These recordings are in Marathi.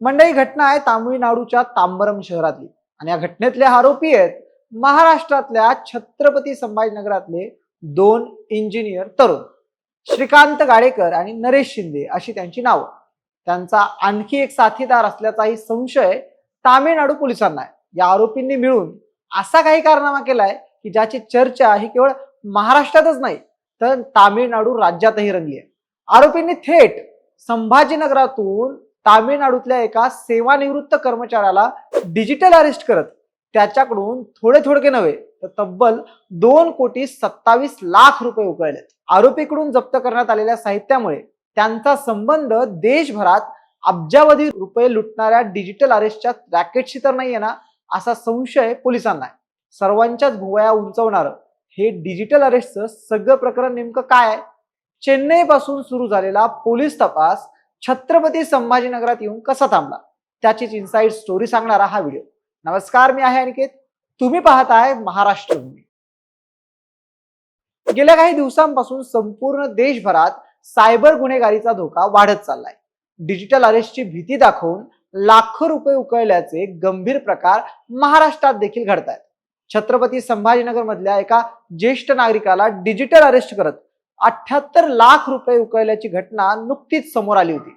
मंडळी घटना आहे तामिळनाडूच्या तांबरम शहरातली. आणि या घटनेतले आरोपी आहेत महाराष्ट्रातल्या छत्रपती संभाजीनगरातले दोन इंजिनियर तरुण. श्रीकांत गाडेकर आणि नरेश शिंदे अशी त्यांची नावं. त्यांचा आणखी एक साथीदार असल्याचाही संशय तामिळनाडू पोलिसांना आहे. या आरोपींनी मिळून असा काही कारनामा केलाय की ज्याची चर्चा ही केवळ महाराष्ट्रातच नाही तर तामिळनाडू राज्यातही रंगली आहे. आरोपींनी थेट संभाजीनगरातून तामिळनाडूतल्या एका सेवानिवृत्त कर्मचाऱ्याला डिजिटल अरेस्ट करत त्याच्याकडून थोडे थोडके नव्हे तर तब्बल दोन कोटी सत्तावीस लाख रुपये उकळलेत. आरोपीकडून जप्त करण्यात आलेल्या साहित्यामुळे त्यांचा संबंध देशभरात अब्जावधी रुपये लुटणाऱ्या डिजिटल अरेस्टच्या रॅकेटशी तर नाहीये ना असा संशय पोलिसांना आहे. सर्वांच्याच भुवया उंचवणारं हे डिजिटल अरेस्टचं सगळं प्रकरण नेमकं काय आहे? चेन्नई पासून सुरू झालेला पोलीस तपास छत्रपती संभाजीनगरात येऊन कसा थांबला? त्याचीच इन्साइड स्टोरी सांगणारा हा व्हिडिओ नमस्कार मी आहे अनिकेत. तुम्ही पाहत आहे महाराष्ट्र भूमी गेल्या काही दिवसांपासून संपूर्ण देशभरात सायबर गुन्हेगारीचा धोका वाढत चाललाय. डिजिटल अरेस्टची भीती दाखवून लाखो रुपये उकळल्याचे गंभीर प्रकार महाराष्ट्रात देखील घडत आहेत छत्रपती संभाजीनगर मधल्या एका ज्येष्ठ नागरिकाला डिजिटल अरेस्ट करत अठ्याहत्तर लाख रुपये उकळल्याची घटना नुकतीच समोर आली होती.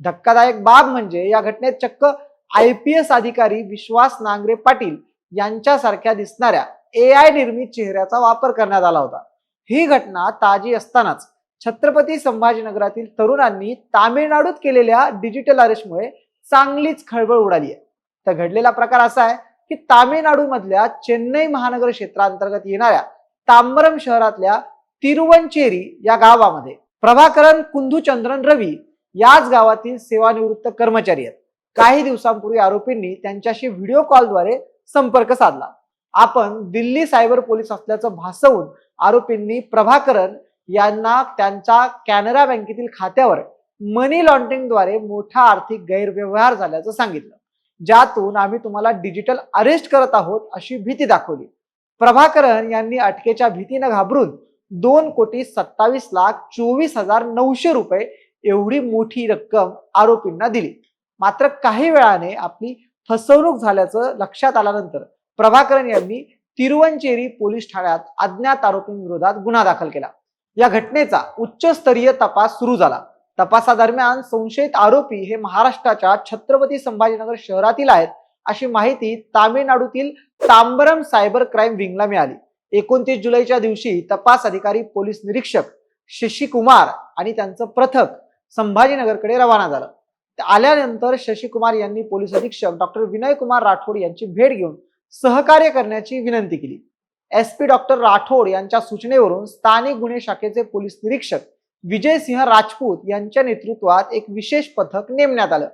धक्कादायक बाब म्हणजे या घटनेत चक्क आय पी एस अधिकारी विश्वास नांगरे पाटील यांच्यासारख्या दिसणाऱ्या ए आय निर्मित चेहऱ्याचा वापर करण्यात आला होता. ही घटना ताजी असतानाच छत्रपती संभाजीनगरातील तरुणांनी तामिळनाडूत केलेल्या डिजिटल अरेस्टमुळे चांगलीच खळबळ उडाली आहे. तर घडलेला प्रकार असा आहे की तामिळनाडूमधल्या चेन्नई महानगर क्षेत्रांतर्गत येणाऱ्या तांबरम शहरातल्या तिरुवंचेरी या गावामध्ये प्रभाकरन कुंदूचंद्रन रवी याच गावातील सेवानिवृत्त कर्मचारी आहेत. काही दिवसांपूर्वी आरोपींनी त्यांच्याशी व्हिडिओ कॉलद्वारे संपर्क साधला. आपण दिल्ली सायबर पोलीस असल्याचं भासवून आरोपींनी प्रभाकरन यांना त्यांच्या कॅनरा बँकेतील खात्यावर मनी लॉन्ड्रिंगद्वारे मोठा आर्थिक गैरव्यवहार झाल्याचं सांगितलं. ज्यातून आम्ही तुम्हाला डिजिटल अरेस्ट करत आहोत अशी भीती दाखवली. प्रभाकरन यांनी अटकेच्या भीतीनं घाबरून दोन कोटी सत्तावीस लाख चोवीस हजार नऊशे रुपये एवढी मोठी रक्कम आरोपींना दिली. मात्र काही वेळाने आपली फसवणूक झाल्याचं लक्षात आल्यानंतर प्रभाकरन यांनी तिरुवंचेरी पोलीस ठाण्यात अज्ञात आरोपींविरोधात गुन्हा दाखल केला. या घटनेचा उच्चस्तरीय तपास सुरू झाला. तपासादरम्यान संशयित आरोपी हे महाराष्ट्राच्या छत्रपती संभाजीनगर शहरातील आहेत अशी माहिती तामिळनाडूतील तांबरम सायबर क्राईम विंगला मिळाली. एकोणतीस जुलैच्या दिवशी तपास अधिकारी पोलीस निरीक्षक शशिकुमार आणि त्यांचं पथक संभाजीनगरकडे रवाना झालं. आल्यानंतर शशिकुमार यांनी पोलीस अधीक्षक डॉक्टर विनय कुमार राठोड यांची भेट घेऊन सहकार्य करण्याची विनंती केली. एस पी डॉक्टर राठोड यांच्या सूचनेवरून स्थानिक गुन्हे शाखेचे पोलीस निरीक्षक विजयसिंह राजपूत यांच्या नेतृत्वात एक विशेष पथक नेमण्यात आलं.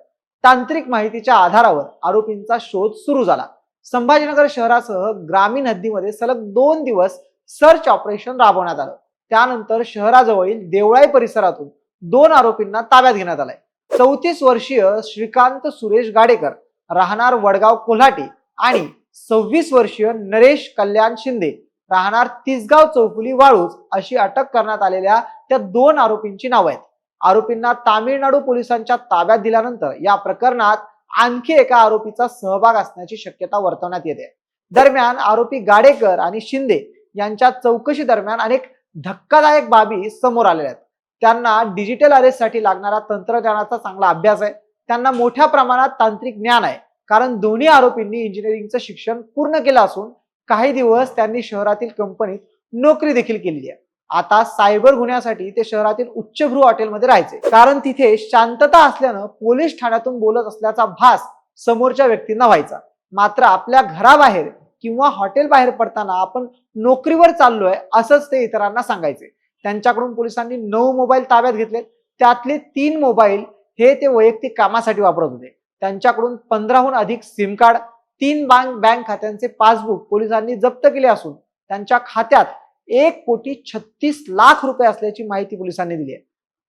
तांत्रिक माहितीच्या आधारावर आरोपींचा शोध सुरू झाला. संभाजीनगर शहरासह ग्रामीण हद्दीमध्ये सलग दोन दिवस सर्च ऑपरेशन राबवण्यात आलं. त्यानंतर शहराजवळील देवळाई परिसरातून दोन आरोपींना ताब्यात घेण्यात आलाय. चौतीस वर्षीय श्रीकांत सुरेश गाडेकर राहणार वडगाव कोल्हाटी आणि सव्वीस वर्षीय नरेश कल्याण शिंदे राहणार तिसगाव चौफुली वाळूज अशी अटक करण्यात आलेल्या त्या दोन आरोपींची नावं आहेत. आरोपींना तामिळनाडू पोलिसांच्या ताब्यात दिल्यानंतर या प्रकरणात आणखी एका आरोपीचा सहभाग असण्याची शक्यता वर्तवण्यात येते. दरम्यान आरोपी गाडेकर आणि शिंदे यांच्या चौकशी दरम्यान अनेक धक्कादायक बाबी समोर आलेल्या आहेत. त्यांना डिजिटल अरेस्टसाठी लागणारा तंत्रज्ञानाचा चांगला अभ्यास आहे. त्यांना मोठ्या प्रमाणात तांत्रिक ज्ञान आहे. कारण दोन्ही आरोपींनी इंजिनिअरिंगचं शिक्षण पूर्ण केलं असून काही दिवस त्यांनी शहरातील कंपनीत नोकरी देखील केली आहे. आता सायबर गुन्ह्यासाठी ते शहरातील उच्चभ्रू हॉटेलमध्ये राहायचे. कारण तिथे शांतता असल्यानं पोलीस ठाण्यातून बोलत असल्याचा भास समोरच्या व्यक्तींना व्हायचा. मात्र आपल्या घराबाहेर किंवा हॉटेल बाहेर पडताना आपण नोकरीवर चाललोय असंच ते इतरांना सांगायचे. त्यांच्याकडून पोलिसांनी नऊ मोबाईल ताब्यात घेतले त्यातले तीन मोबाईल हे ते वैयक्तिक कामासाठी वापरत होते. त्यांच्याकडून पंधराहून अधिक सिम कार्ड तीन बँक बँक खात्यांचे पासबुक पोलिसांनी जप्त केले असून त्यांच्या खात्यात एक कोटी छत्तीस लाख रुपये असल्याची माहिती पोलिसांनी दिली आहे.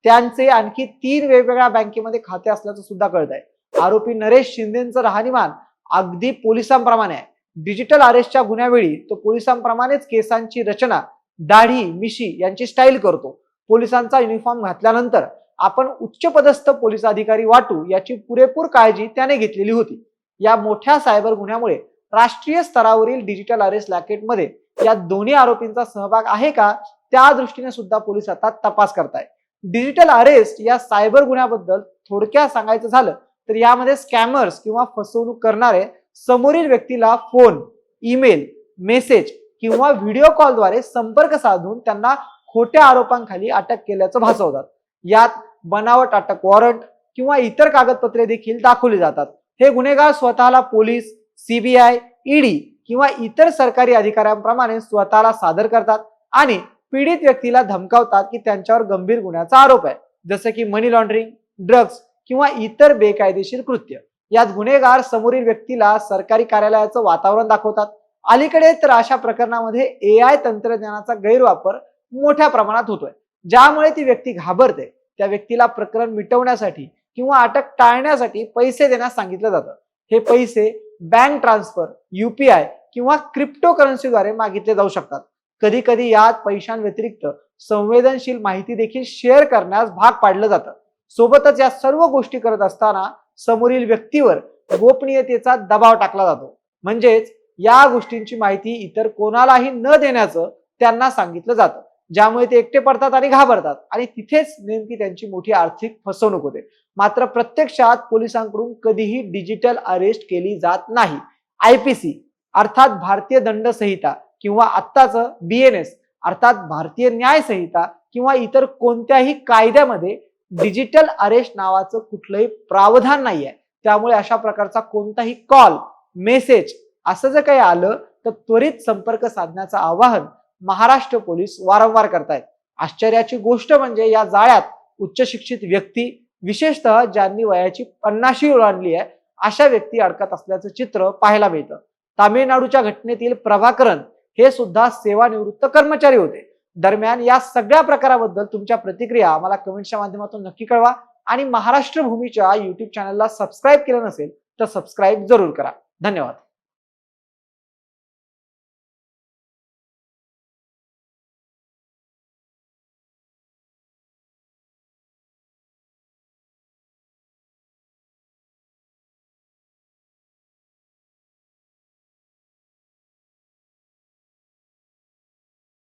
त्यांचे आणखी तीन वेगवेगळ्या बँकेमध्ये खाते असल्याचं सुद्धा कळत आहे आरोपी नरेश शिंदेचं राहणीमान अगदी पोलिसांप्रमाणे आहे. डिजिटल अरेस्टच्या गुन्ह्यावेळी तो पोलिसांप्रमाणेच केसांची रचना दाढी मिशी यांची स्टाईल करतो. पोलिसांचा युनिफॉर्म घातल्यानंतर आपण उच्चपदस्थ पोलीस अधिकारी वाटू याची पुरेपूर काळजी त्याने घेतलेली होती. या मोठ्या सायबर गुन्ह्यामुळे राष्ट्रीय स्तरावरील डिजिटल अरेस्ट लॅकेटमध्ये या दोन्ही आरोपींचा सहभाग आहे का? त्या दृष्टीने सुद्धा पोलीस आता तपास करतायत. डिजिटल अरेस्ट या सायबर गुन्ह्याबद्दल थोडक्यात सांगायचं झालं तर यामध्ये स्कॅमर्स किंवा फसवणूक करणारे समोरील व्यक्तीला फोन ईमेल मेसेज किंवा व्हिडिओ कॉलद्वारे संपर्क साधून त्यांना खोट्या आरोपांखाली अटक केल्याचं भासवतात. यात बनावट अटक वॉरंट किंवा इतर कागदपत्रे देखील दाखवली जातात. हे गुन्हेगार स्वतःला पोलीस सीबीआय ईडी किंवा इतर सरकारी अधिकाऱ्यांप्रमाणे स्वतःला सादर करतात आणि पीडित व्यक्तीला धमकावतात की त्यांच्यावर गंभीर गुन्ह्याचा आरोप आहे. जसं की मनी लॉन्ड्रिंग ड्रग्ज किंवा इतर बेकायदेशीर कृत्य. यात गुन्हेगार समोरील व्यक्तीला सरकारी कार्यालयाचं वातावरण दाखवतात. अलीकडे तर अशा प्रकरणामध्ये ए आय तंत्रज्ञानाचा गैरवापर मोठ्या प्रमाणात होतोय. ज्यामुळे ती व्यक्ती घाबरते. त्या व्यक्तीला प्रकरण मिटवण्यासाठी किंवा अटक टाळण्यासाठी पैसे देण्यास सांगितलं जातं. हे पैसे बँक ट्रान्सफर युपीआय किंवा क्रिप्टो करन्सीद्वारे मागितले जाऊ शकतात. कधी कधी यात पैशांव्यतिरिक्त संवेदनशील माहिती देखील शेअर करण्यास भाग पाडलं जातं. सोबतच या सर्व गोष्टी करत असताना समोरील व्यक्तीवर गोपनीयतेचा दबाव टाकला जातो. म्हणजेच या गोष्टींची माहिती इतर कोणालाही न देण्याचं त्यांना सांगितलं जातं. ज्यामुळे ते एकटे पडतात आणि घाबरतात. आणि तिथेच नेमकी त्यांची मोठी आर्थिक फसवणूक होते. मात्र प्रत्यक्षात पोलिसांकडून कधीही डिजिटल अरेस्ट केली जात नाही. आयपीसी अर्थात भारतीय दंड संहिता किंवा आत्ताच बीएनएस अर्थात भारतीय न्याय संहिता किंवा इतर कोणत्याही कायद्यामध्ये डिजिटल अरेस्ट नावाचं कुठलंही प्रावधान नाही आहे त्यामुळे अशा प्रकारचा कोणताही कॉल मेसेज असं जर काही आलं तर त्वरित संपर्क साधण्याचं आवाहन महाराष्ट्र पोलीस वारंवार करतायत. आश्चर्याची गोष्ट म्हणजे या जाळ्यात उच्च शिक्षित व्यक्ती विशेषतः ज्यांनी वयाची पन्नाशी ओलांडली आहे अशा व्यक्ती अडकत असल्याचं चित्र पाहायला मिळतं. तामिळनाडूच्या घटनेतील प्रभाकरन हे सुद्धा सेवानिवृत्त कर्मचारी होते. दरम्यान या सगळ्या प्रकाराबद्दल तुमच्या प्रतिक्रिया आम्हाला कमेंटच्या माध्यमातून नक्की कळवा आणि महाराष्ट्र भूमीच्या युट्यूब चॅनलला सबस्क्राईब केलं नसेल तर सबस्क्राईब जरूर करा. धन्यवाद.